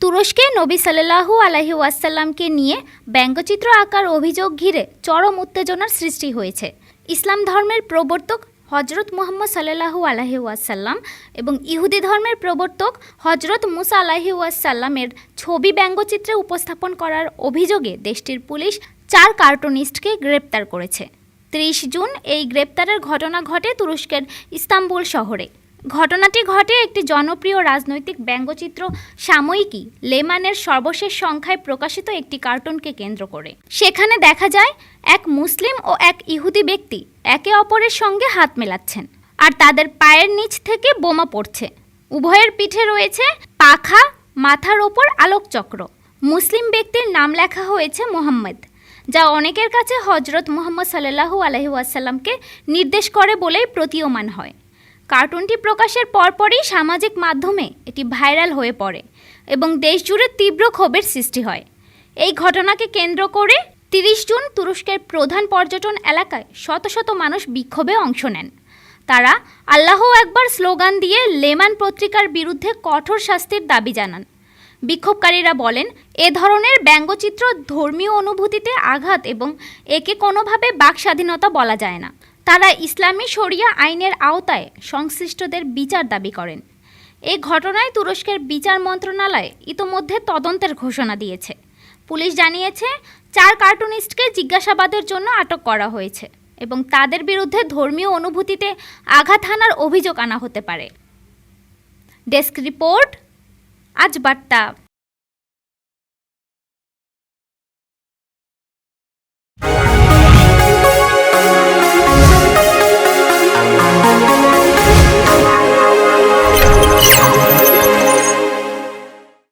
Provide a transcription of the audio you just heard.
তুরস্কে নবী সাল্লাহু আলহি ওয়াসাল্লামকে নিয়ে ব্যঙ্গচিত্র আঁকার অভিযোগ ঘিরে চরম উত্তেজনার সৃষ্টি হয়েছে। ইসলাম ধর্মের প্রবর্তক হজরত মুহাম্মদ সাল্লাহু আলহি ওয়াসাল্লাম এবং ইহুদি ধর্মের প্রবর্তক হজরত মুসা আলাহি ওয়াসাল্লামের ছবি ব্যঙ্গচিত্রে উপস্থাপন করার অভিযোগে দেশটির পুলিশ চার কার্টুনিস্টকে গ্রেপ্তার করেছে। ত্রিশ জুন এই গ্রেপ্তারের ঘটনা ঘটে তুরস্কের ইস্তাম্বুল শহরে। ঘটনাটি ঘটে একটি জনপ্রিয় রাজনৈতিক ব্যঙ্গচিত্র সাময়িকী, লেমানের সর্বশেষ সংখ্যায় প্রকাশিত একটি কার্টুনকে কেন্দ্র করে। সেখানে দেখা যায়, এক মুসলিম ও এক ইহুদি ব্যক্তি একে অপরের সঙ্গে হাত মেলাচ্ছেন আর তাদের পায়ের নিচ থেকে বোমা পড়ছে। উভয়ের পিঠে রয়েছে পাখা, মাথার ওপর আলোকচক্র। মুসলিম ব্যক্তির নাম লেখা হয়েছে মোহাম্মদ, যা অনেকের কাছে হজরত মোহাম্মদ সাল্লাহু আলহি ওয়াসাল্লামকে নির্দেশ করে বলেই প্রতীয়মান হয়। কার্টুনটি প্রকাশের পরপরই সামাজিক মাধ্যমে এটি ভাইরাল হয়ে পড়ে এবং দেশজুড়ে তীব্র ক্ষোভের সৃষ্টি হয়। এই ঘটনাকে কেন্দ্র করে তিরিশ জুন তুরস্কের প্রধান পর্যটন এলাকায় শত শত মানুষ বিক্ষোভে অংশ নেন। তারা আল্লাহ একবার স্লোগান দিয়ে লেমান পত্রিকার বিরুদ্ধে কঠোর শাস্তির দাবি জানান। বিক্ষোভকারীরা বলেন, এ ধরনের ব্যঙ্গচিত্র ধর্মীয় অনুভূতিতে আঘাত এবং একে কোনোভাবে বাক স্বাধীনতা বলা যায় না। তারা ইসলামী শরিয়া আইনের আওতায় সংশ্লিষ্টদের বিচার দাবি করেন। এই ঘটনায় তুরস্কের বিচার মন্ত্রণালয় ইতোমধ্যে তদন্তের ঘোষণা দিয়েছে। পুলিশ জানিয়েছে, চার কার্টুনিস্টকে জিজ্ঞাসাবাদের জন্য আটক করা হয়েছে এবং তাদের বিরুদ্ধে ধর্মীয় অনুভূতিতে আঘাত হানার অভিযোগ আনা হতে পারে। ডেস্ক রিপোর্ট, আজ বার্তা।